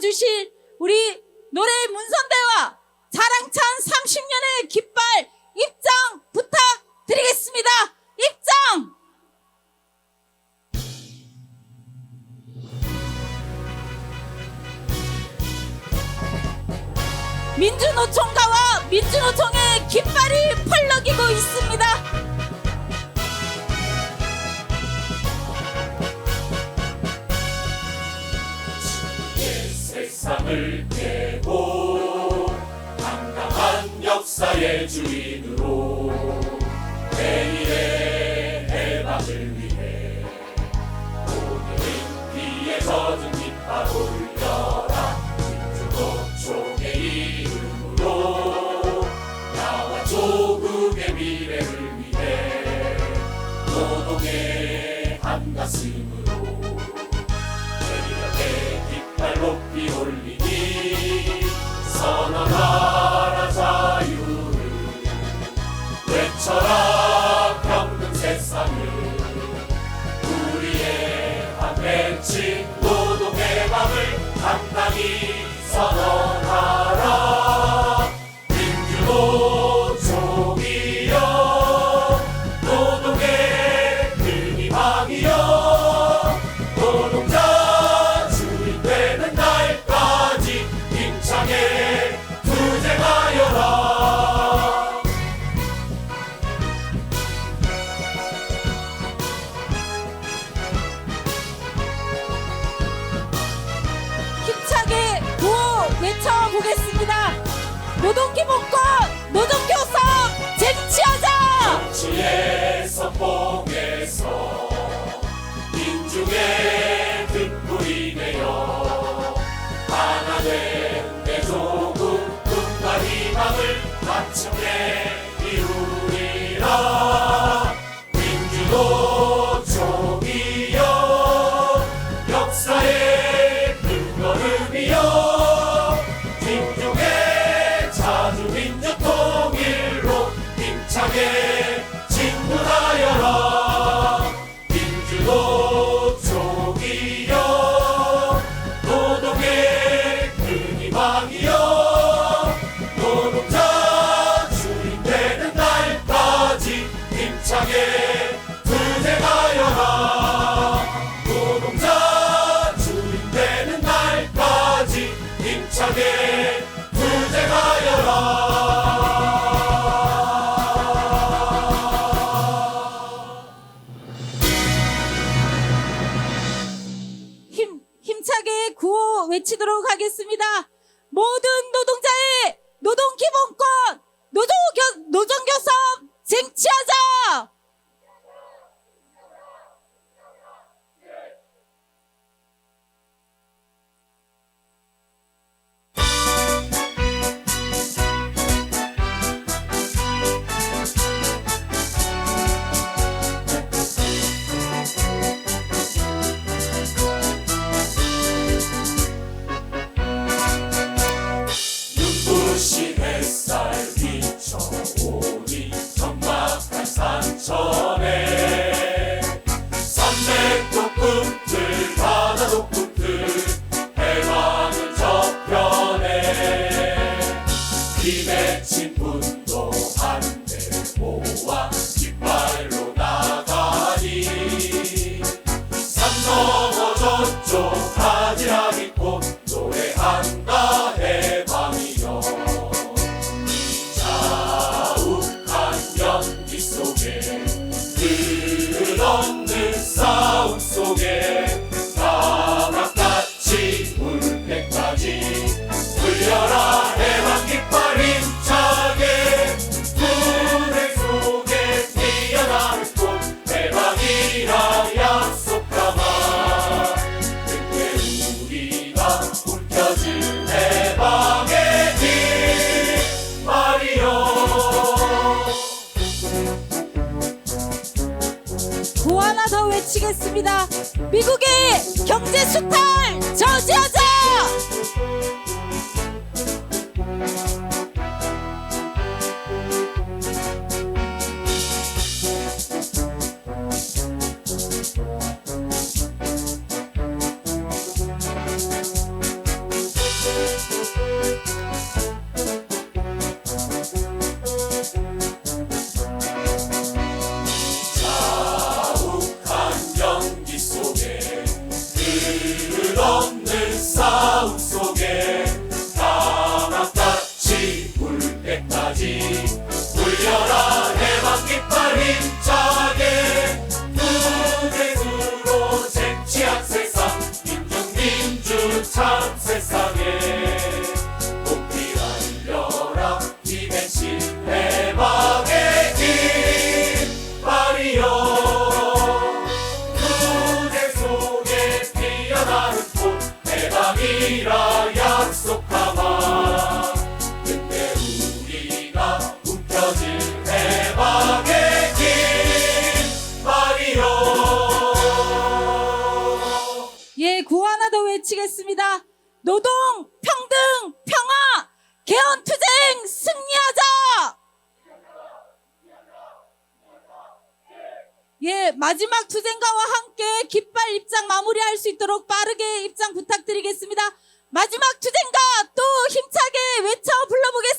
주실 우리 노래 문선대와 자랑찬 30년의 깃발 입장 부탁드리겠습니다. 입장! 민주노총가와 민주노총의 깃발이 펄럭이고 있습니다. 땅을 깨고 당당한 역사의 주인으로 내일의 해방을 위해 오늘은 피에 젖은 빛발 올려라. 민주도 총의 이름으로 나와 조국의 미래를 위해 노동의 한 가슴을 Sahip, Sahip. 외치도록 하겠습니다. 모든 노동자의 노동 기본권, 노동 노정 교섭 쟁취하자! 했습니다. 미국의 경제 수탈 저지하자! 외칩니다. 노동, 평등, 평화, 개헌투쟁 승리하자! 예, 마지막 투쟁가와 함께 깃발 입장 마무리할 수 있도록 빠르게 입장 부탁드리겠습니다. 마지막 투쟁가 또 힘차게 외쳐 불러보겠습니다.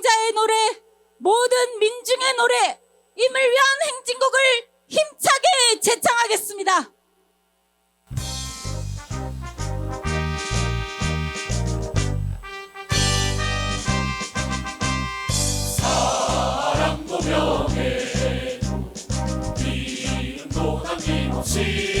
노동자의 노래, 모든 민중의 노래, 임을 위한 행진곡을 힘차게 재창하겠습니다. 사랑도 명예도 이름도 남김없이